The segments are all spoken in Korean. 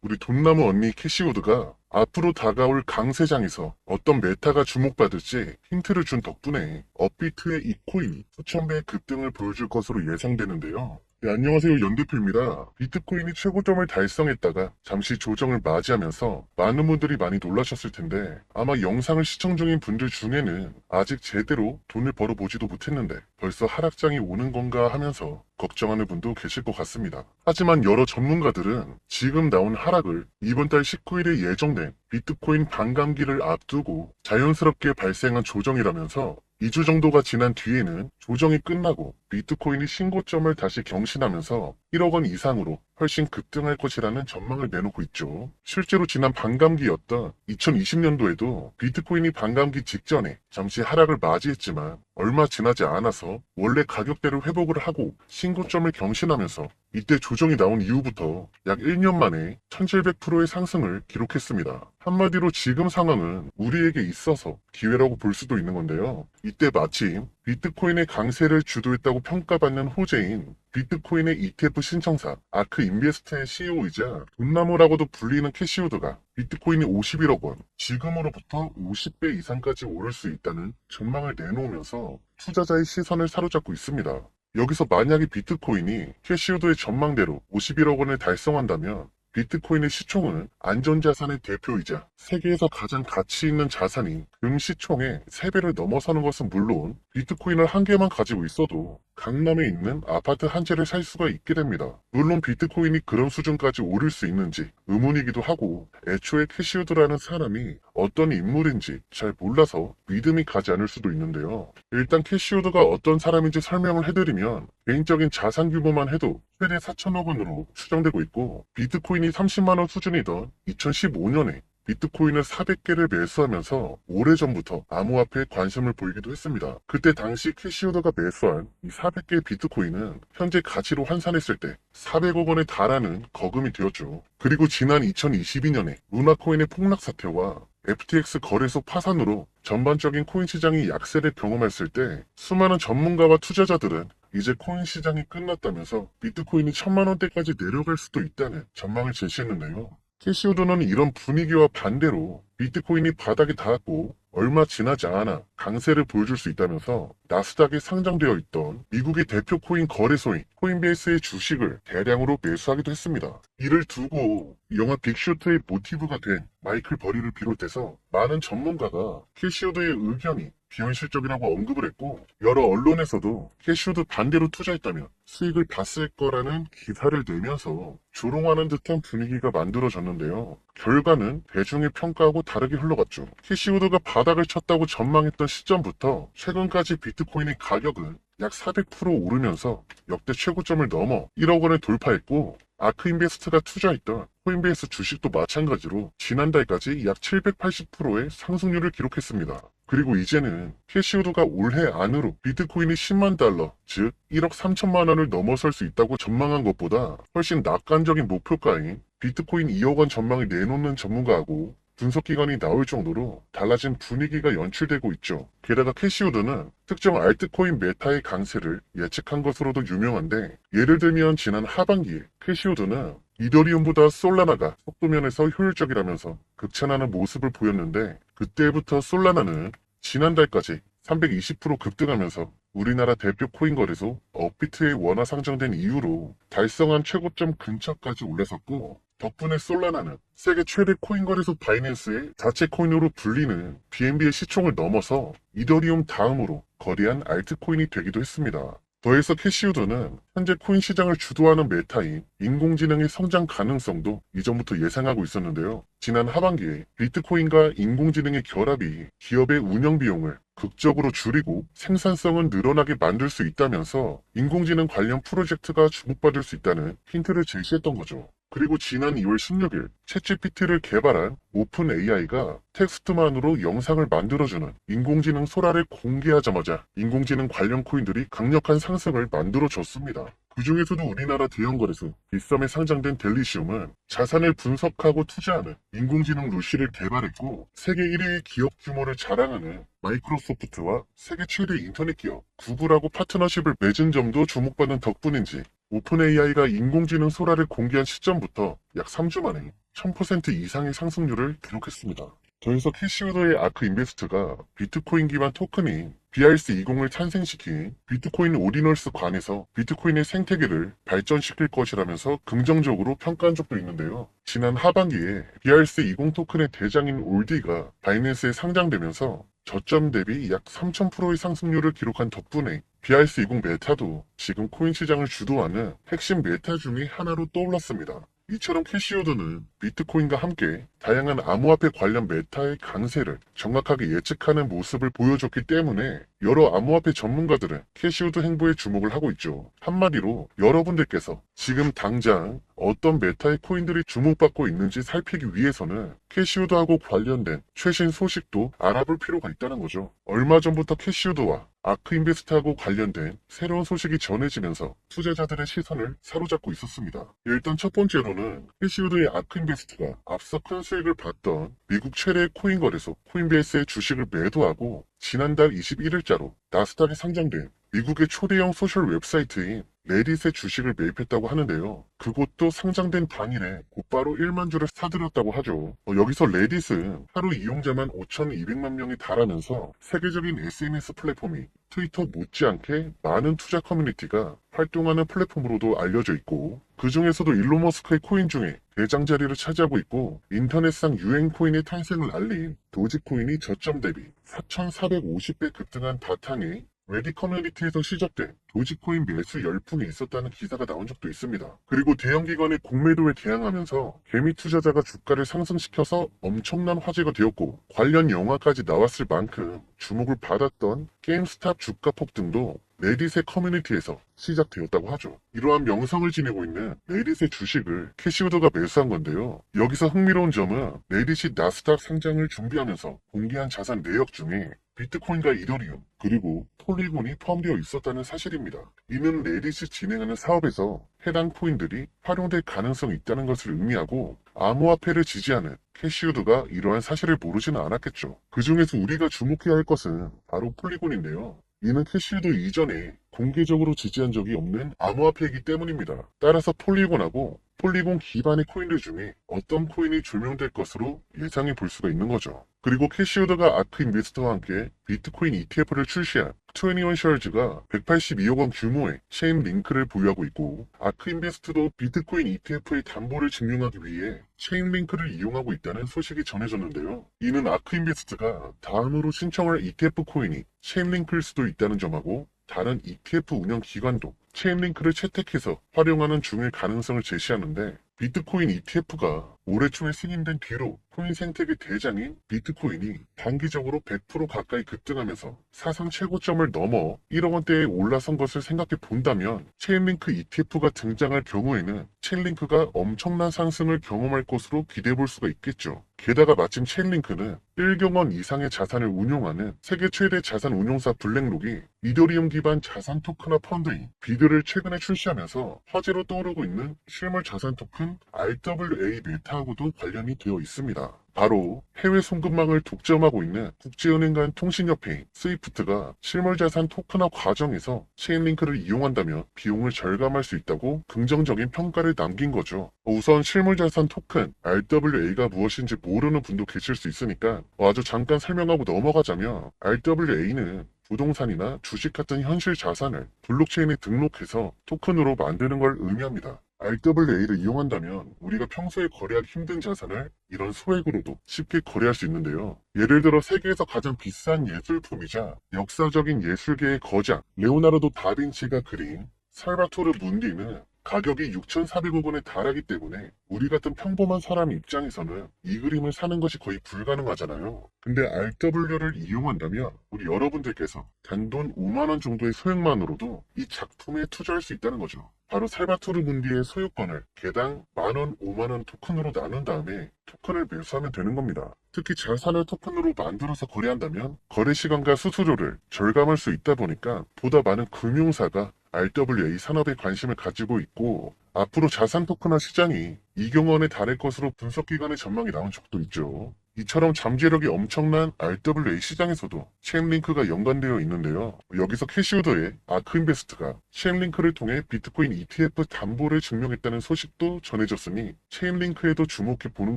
우리 돈나무 언니 캐시우드가 앞으로 다가올 강세장에서 어떤 메타가 주목받을지 힌트를 준 덕분에 업비트의 이 코인이 수천 배의 급등을 보여줄 것으로 예상되는데요. 네, 안녕하세요. 연대표입니다. 비트코인이 최고점을 달성했다가 잠시 조정을 맞이하면서 많은 분들이 많이 놀라셨을 텐데 아마 영상을 시청 중인 분들 중에는 아직 제대로 돈을 벌어보지도 못했는데 벌써 하락장이 오는 건가 하면서 걱정하는 분도 계실 것 같습니다. 하지만 여러 전문가들은 지금 나온 하락을 이번 달 19일에 예정된 비트코인 반감기를 앞두고 자연스럽게 발생한 조정이라면서 2주 정도가 지난 뒤에는 조정이 끝나고 비트코인이 신고점을 다시 경신하면서 1억 원 이상으로 훨씬 급등할 것이라는 전망을 내놓고 있죠. 실제로 지난 반감기였던 2020년도에도 비트코인이 반감기 직전에 잠시 하락을 맞이했지만 얼마 지나지 않아서 원래 가격대를 회복을 하고 신고점을 경신하면서 이때 조정이 나온 이후부터 약 1년 만에 1700%의 상승을 기록했습니다. 한마디로 지금 상황은 우리에게 있어서 기회라고 볼 수도 있는 건데요. 이때 마침 비트코인의 강세를 주도했다고 평가받는 호재인 비트코인의 ETF 신청사 아크 인베스트의 CEO이자 돈나무라고도 불리는 캐시우드가 비트코인이 51억 원, 지금으로부터 50배 이상까지 오를 수 있다는 전망을 내놓으면서 투자자의 시선을 사로잡고 있습니다. 여기서 만약에 비트코인이 캐시우드의 전망대로 51억 원을 달성한다면 비트코인의 시총은 안전자산의 대표이자 세계에서 가장 가치 있는 자산인 금시총의 3배를 넘어서는 것은 물론 비트코인을 한 개만 가지고 있어도 강남에 있는 아파트 한 채를 살 수가 있게 됩니다. 물론 비트코인이 그런 수준까지 오를 수 있는지 의문이기도 하고 애초에 캐시우드라는 사람이 어떤 인물인지 잘 몰라서 믿음이 가지 않을 수도 있는데요. 일단 캐시우드가 어떤 사람인지 설명을 해드리면 개인적인 자산 규모만 해도 최대 4천억 원으로 추정되고 있고 비트코인이 30만 원 수준이던 2015년에 비트코인을 400개를 매수하면서 오래전부터 암호화폐에 관심을 보이기도 했습니다. 그때 당시 캐시우드가 매수한 이 400개의 비트코인은 현재 가치로 환산했을 때 400억 원에 달하는 거금이 되었죠. 그리고 지난 2022년에 루나코인의 폭락 사태와 FTX 거래소 파산으로 전반적인 코인 시장이 약세를 경험했을 때 수많은 전문가와 투자자들은 이제 코인 시장이 끝났다면서 비트코인이 천만 원대까지 내려갈 수도 있다는 전망을 제시했는데요. 캐시우드는 이런 분위기와 반대로 비트코인이 바닥에 닿았고 얼마 지나지 않아 강세를 보여줄 수 있다면서 나스닥에 상장되어 있던 미국의 대표 코인 거래소인 코인베이스의 주식을 대량으로 매수하기도 했습니다. 이를 두고 영화 빅쇼트의 모티브가 된 마이클 버리를 비롯해서 많은 전문가가 캐시우드의 의견이 비현실적이라고 언급을 했고 여러 언론에서도 캐시우드 반대로 투자했다면 수익을 봤을 거라는 기사를 내면서 조롱하는 듯한 분위기가 만들어졌는데요. 결과는 대중의 평가하고 다르게 흘러갔죠. 캐시우드가 바닥을 쳤다고 전망했던 시점부터 최근까지 비트코인의 가격은 약 400% 오르면서 역대 최고점을 넘어 1억 원을 돌파했고 아크인베스트가 투자했던 코인베이스 주식도 마찬가지로 지난달까지 약 780%의 상승률을 기록했습니다. 그리고 이제는 캐시우드가 올해 안으로 비트코인이 10만 달러, 즉 1억 3천만 원을 넘어설 수 있다고 전망한 것보다 훨씬 낙관적인 목표가인 비트코인 2억 원 전망을 내놓는 전문가하고 분석기관이 나올 정도로 달라진 분위기가 연출되고 있죠. 게다가 캐시우드는 특정 알트코인 메타의 강세를 예측한 것으로도 유명한데 예를 들면 지난 하반기에 캐시우드는 이더리움보다 솔라나가 속도면에서 효율적이라면서 극찬하는 모습을 보였는데 그때부터 솔라나는 지난달까지 320% 급등하면서 우리나라 대표 코인 거래소 업비트에 원화 상장된 이후로 달성한 최고점 근처까지 올라섰고 덕분에 솔라나는 세계 최대 코인 거래소 바이낸스의 자체 코인으로 불리는 BNB의 시총을 넘어서 이더리움 다음으로 거래한 알트코인이 되기도 했습니다. 더해서 캐시우드는 현재 코인 시장을 주도하는 메타인 인공지능의 성장 가능성도 이전부터 예상하고 있었는데요. 지난 하반기에 비트코인과 인공지능의 결합이 기업의 운영 비용을 극적으로 줄이고 생산성을 늘어나게 만들 수 있다면서 인공지능 관련 프로젝트가 주목받을 수 있다는 힌트를 제시했던 거죠. 그리고 지난 2월 16일 챗GPT를 개발한 오픈 AI가 텍스트만으로 영상을 만들어주는 인공지능 소라를 공개하자마자 인공지능 관련 코인들이 강력한 상승을 만들어줬습니다. 그 중에서도 우리나라 대형 거래소 빗썸에 상장된 델리시움은 자산을 분석하고 투자하는 인공지능 루시를 개발했고 세계 1위의 기업 규모를 자랑하는 마이크로소프트와 세계 최대 인터넷 기업 구글하고 파트너십을 맺은 점도 주목받는 덕분인지 오픈 AI가 인공지능 소라를 공개한 시점부터 약 3주 만에 1000% 이상의 상승률을 기록했습니다. 더해서 캐시우더의 아크 인베스트가 비트코인 기반 토큰인 BRC20을 탄생시킨 비트코인 오리널스 관에서 비트코인의 생태계를 발전시킬 것이라면서 긍정적으로 평가한 적도 있는데요. 지난 하반기에 BRC20 토큰의 대장인 올디가 바이낸스에 상장되면서 저점 대비 약 3000%의 상승률을 기록한 덕분에 BRC20 메타도 지금 코인 시장을 주도하는 핵심 메타 중의 하나로 떠올랐습니다. 이처럼 캐시우드는 비트코인과 함께 다양한 암호화폐 관련 메타의 강세를 정확하게 예측하는 모습을 보여줬기 때문에 여러 암호화폐 전문가들은 캐시우드 행보에 주목을 하고 있죠. 한마디로 여러분들께서 지금 당장 어떤 메타의 코인들이 주목받고 있는지 살피기 위해서는 캐시우드하고 관련된 최신 소식도 알아볼 필요가 있다는 거죠. 얼마 전부터 캐시우드와 아크인베스트하고 관련된 새로운 소식이 전해지면서 투자자들의 시선을 사로잡고 있었습니다. 일단 첫 번째로는 캐시우드의 아크인베스트가 앞서 큰 수익을 봤던 미국 최대 코인 거래소 코인베이스의 주식을 매도하고 지난달 21일자로 나스닥에 상장된 미국의 초대형 소셜 웹사이트인 레딧의 주식을 매입했다고 하는데요. 그곳도 상장된 당일에 곧바로 1만 주를 사들였다고 하죠. 어, 여기서 레딧은 하루 이용자만 5,200만 명이 달하면서 세계적인 SNS 플랫폼이 트위터 못지않게 많은 투자 커뮤니티가 활동하는 플랫폼으로도 알려져 있고 그 중에서도 일론 머스크의 코인 중에 대장 자리를 차지하고 있고 인터넷상 유행 코인의 탄생을 알린 도지코인이 저점 대비 4,450배 급등한 바탕에 레디 커뮤니티에서 시작된 도지코인 매수 열풍이 있었다는 기사가 나온 적도 있습니다. 그리고 대형 기관의 공매도에 대항하면서 개미 투자자가 주가를 상승시켜서 엄청난 화제가 되었고 관련 영화까지 나왔을 만큼 주목을 받았던 게임스탑 주가 폭등도 레딧의 커뮤니티에서 시작되었다고 하죠. 이러한 명성을 지니고 있는 레딧의 주식을 캐시우드가 매수한 건데요. 여기서 흥미로운 점은 레딧이 나스닥 상장을 준비하면서 공개한 자산 내역 중에 비트코인과 이더리움 그리고 폴리곤이 포함되어 있었다는 사실입니다. 이는 레딧이 진행하는 사업에서 해당 코인들이 활용될 가능성이 있다는 것을 의미하고 암호화폐를 지지하는 캐시우드가 이러한 사실을 모르지는 않았겠죠. 그 중에서 우리가 주목해야 할 것은 바로 폴리곤인데요. 이는 캐시우드 이전에 공개적으로 지지한 적이 없는 암호화폐이기 때문입니다. 따라서 폴리곤하고 폴리곤 기반의 코인들 중에 어떤 코인이 조명될 것으로 예상해 볼 수가 있는 거죠. 그리고 캐시우드가 아크 인베스터와 함께 비트코인 ETF를 출시한 21셜즈가 182억 원 규모의 체인 링크를 보유하고 있고 아크 인베스트도 비트코인 ETF의 담보를 증명하기 위해 체인 링크를 이용하고 있다는 소식이 전해졌는데요. 이는 아크 인베스트가 다음으로 신청할 ETF 코인이 체인 링크일 수도 있다는 점하고 다른 ETF 운영 기관도 체인 링크를 채택해서 활용하는 중일 가능성을 제시하는데 비트코인 ETF가 올해 초에 승인된 뒤로 코인 생태계 대장인 비트코인이 단기적으로 100% 가까이 급등하면서 사상 최고점을 넘어 1억 원대에 올라선 것을 생각해 본다면 체인링크 ETF가 등장할 경우에는 체인링크가 엄청난 상승을 경험할 것으로 기대해 볼 수가 있겠죠. 게다가 마침 체인링크는 1경 원 이상의 자산을 운용하는 세계 최대 자산 운용사 블랙록이 이더리움 기반 자산 토큰화 펀드인 비드를 최근에 출시하면서 화제로 떠오르고 있는 실물 자산 토큰 RWA 메타 하고도 관련이 되어 있습니다. 바로 해외 송금망을 독점하고 있는 국제은행 간 통신협회인 스위프트가 실물자산 토큰화 과정에서 체인링크를 이용한다면 비용을 절감할 수 있다고 긍정적인 평가를 남긴 거죠. 우선 실물자산 토큰 RWA가 무엇인지 모르는 분도 계실 수 있으니까 아주 잠깐 설명하고 넘어가자면 RWA는 부동산이나 주식 같은 현실 자산을 블록체인에 등록해서 토큰으로 만드는 걸 의미합니다. RWA를 이용한다면 우리가 평소에 거래하기 힘든 자산을 이런 소액으로도 쉽게 거래할 수 있는데요. 예를 들어 세계에서 가장 비싼 예술품이자 역사적인 예술계의 거장 레오나르도 다빈치가 그린 살바토르 문디는 가격이 6,400억 원에 달하기 때문에 우리 같은 평범한 사람 입장에서는 이 그림을 사는 것이 거의 불가능하잖아요. 근데 RW를 이용한다면 우리 여러분들께서 단돈 5만원 정도의 소액만으로도 이 작품에 투자할 수 있다는 거죠. 바로 살바토르 문디의 소유권을 개당 만원, 5만원 토큰으로 나눈 다음에 토큰을 매수하면 되는 겁니다. 특히 자산을 토큰으로 만들어서 거래한다면 거래 시간과 수수료를 절감할 수 있다 보니까 보다 많은 금융사가 RWA 산업에 관심을 가지고 있고 앞으로 자산 토큰화 시장이 2경원에 달할 것으로 분석기관의 전망이 나온 적도 있죠. 이처럼 잠재력이 엄청난 RWA 시장에서도 체인링크가 연관되어 있는데요. 여기서 캐시우더의 아크인베스트가 체인링크를 통해 비트코인 ETF 담보를 증명했다는 소식도 전해졌으니 체인링크에도 주목해 보는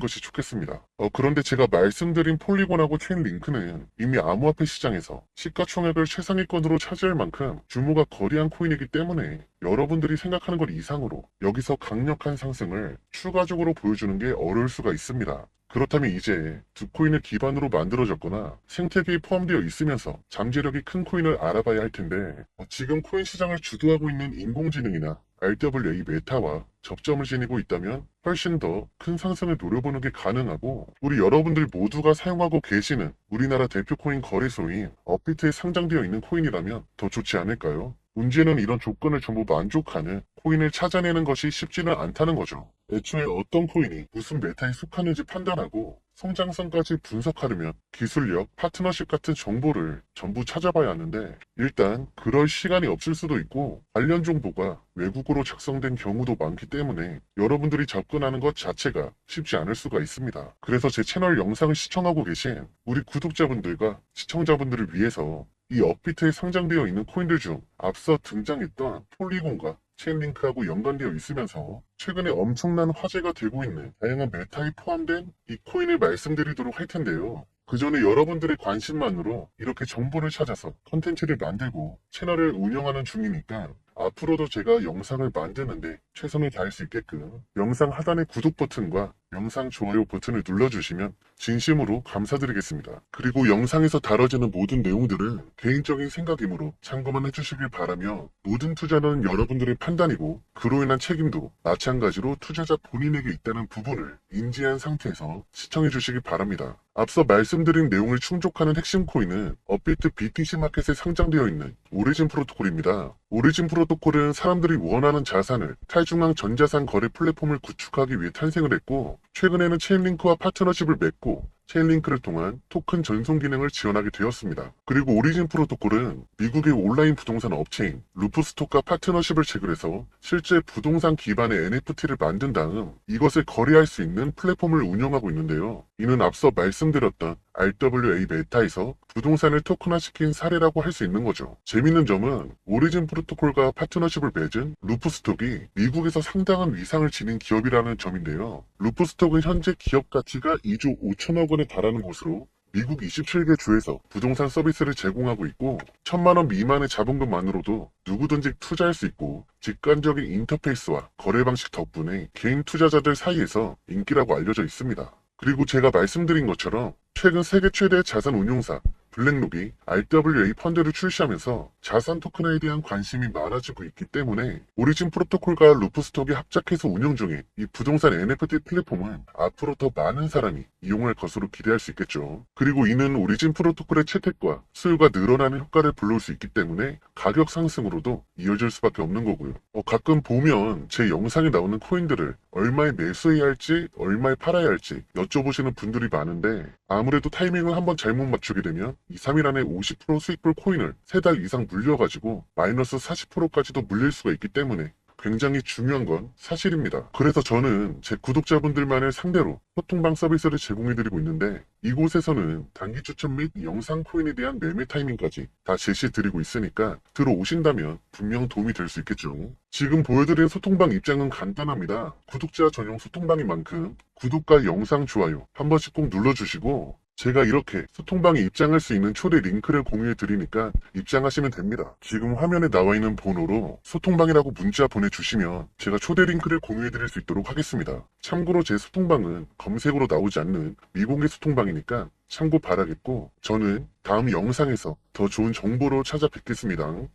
것이 좋겠습니다. 어, 그런데 제가 말씀드린 폴리곤하고 체인링크는 이미 암호화폐 시장에서 시가총액을 최상위권으로 차지할 만큼 규모가 거대한 코인이기 때문에 여러분들이 생각하는 것 이상으로 여기서 강력한 상승을 추가적으로 보여주는 게 어려울 수가 있습니다. 그렇다면 이제 두 코인을 기반으로 만들어졌거나 생태계에 포함되어 있으면서 잠재력이 큰 코인을 알아봐야 할 텐데 어, 지금 코인 시장을 주도하고 있는 인공지능이나 RWA 메타와 접점을 지니고 있다면 훨씬 더 큰 상승을 노려보는 게 가능하고 우리 여러분들 모두가 사용하고 계시는 우리나라 대표 코인 거래소인 업비트에 상장되어 있는 코인이라면 더 좋지 않을까요? 문제는 이런 조건을 전부 만족하는 코인을 찾아내는 것이 쉽지는 않다는 거죠. 애초에 어떤 코인이 무슨 메타에 속하는지 판단하고 성장성까지 분석하려면 기술력, 파트너십 같은 정보를 전부 찾아봐야 하는데 일단 그럴 시간이 없을 수도 있고 관련 정보가 외국어로 작성된 경우도 많기 때문에 여러분들이 접근하는 것 자체가 쉽지 않을 수가 있습니다. 그래서 제 채널 영상을 시청하고 계신 우리 구독자분들과 시청자분들을 위해서 이 업비트에 상장되어 있는 코인들 중 앞서 등장했던 폴리곤과 체인링크하고 연관되어 있으면서 최근에 엄청난 화제가 되고 있는 다양한 메타에 포함된 이 코인을 말씀드리도록 할 텐데요. 그 전에 여러분들의 관심만으로 이렇게 정보를 찾아서 컨텐츠를 만들고 채널을 운영하는 중이니까 앞으로도 제가 영상을 만드는데 최선을 다할 수 있게끔 영상 하단의 구독 버튼과 영상 좋아요 버튼을 눌러주시면 진심으로 감사드리겠습니다. 그리고 영상에서 다뤄지는 모든 내용들은 개인적인 생각이므로 참고만 해주시길 바라며 모든 투자는 여러분들의 판단이고 그로 인한 책임도 마찬가지로 투자자 본인에게 있다는 부분을 인지한 상태에서 시청해 주시기 바랍니다. 앞서 말씀드린 내용을 충족하는 핵심 코인은 업비트 BTC 마켓에 상장되어 있는 오리진 프로토콜입니다. 오리진 프로토콜은 사람들이 원하는 자산을 탈중앙 전자산 거래 플랫폼을 구축하기 위해 탄생을 했고 최근에는 체인링크와 파트너십을 맺고 체인링크를 통한 토큰 전송 기능을 지원하게 되었습니다. 그리고 오리진 프로토콜은 미국의 온라인 부동산 업체인 루프스톡과 파트너십을 체결해서 실제 부동산 기반의 NFT를 만든 다음 이것을 거래할 수 있는 플랫폼을 운영하고 있는데요. 이는 앞서 말씀드렸던 RWA 메타에서 부동산을 토큰화시킨 사례라고 할 수 있는 거죠. 재밌는 점은 오리진 프로토콜과 파트너십을 맺은 루프스톡이 미국에서 상당한 위상을 지닌 기업이라는 점인데요. 루프스톡은 현재 기업 가치가 2조 5천억 원에 달하는 곳으로 미국 27개 주에서 부동산 서비스를 제공하고 있고 천만 원 미만의 자본금만으로도 누구든지 투자할 수 있고 직관적인 인터페이스와 거래 방식 덕분에 개인 투자자들 사이에서 인기라고 알려져 있습니다. 그리고 제가 말씀드린 것처럼 최근 세계 최대 자산 운용사 블랙록이 RWA 펀드를 출시하면서 자산 토큰에 대한 관심이 많아지고 있기 때문에 오리진 프로토콜과 루프스톡이 합작해서 운영 중인 이 부동산 NFT 플랫폼은 앞으로 더 많은 사람이 이용할 것으로 기대할 수 있겠죠. 그리고 이는 오리진 프로토콜의 채택과 수요가 늘어나는 효과를 불러올 수 있기 때문에 가격 상승으로도 이어질 수밖에 없는 거고요. 어, 가끔 보면 제 영상에 나오는 코인들을 얼마에 매수해야 할지 얼마에 팔아야 할지 여쭤보시는 분들이 많은데 아무래도 타이밍을 한번 잘못 맞추게 되면 2, 3일 안에 50% 수익불 코인을 3달 이상 물려가지고 마이너스 40%까지도 물릴 수가 있기 때문에 굉장히 중요한 건 사실입니다. 그래서 저는 제 구독자분들만을 상대로 소통방 서비스를 제공해드리고 있는데 이곳에서는 단기 추천 및 영상 코인에 대한 매매 타이밍까지 다 제시해드리고 있으니까 들어오신다면 분명 도움이 될 수 있겠죠. 지금 보여드린 소통방 입장은 간단합니다. 구독자 전용 소통방인 만큼 구독과 영상 좋아요 한 번씩 꼭 눌러주시고 제가 이렇게 소통방에 입장할 수 있는 초대 링크를 공유해 드리니까 입장하시면 됩니다. 지금 화면에 나와 있는 번호로 소통방이라고 문자 보내주시면 제가 초대 링크를 공유해 드릴 수 있도록 하겠습니다. 참고로 제 소통방은 검색으로 나오지 않는 미공개 소통방이니까 참고 바라겠고 저는 다음 영상에서 더 좋은 정보로 찾아뵙겠습니다.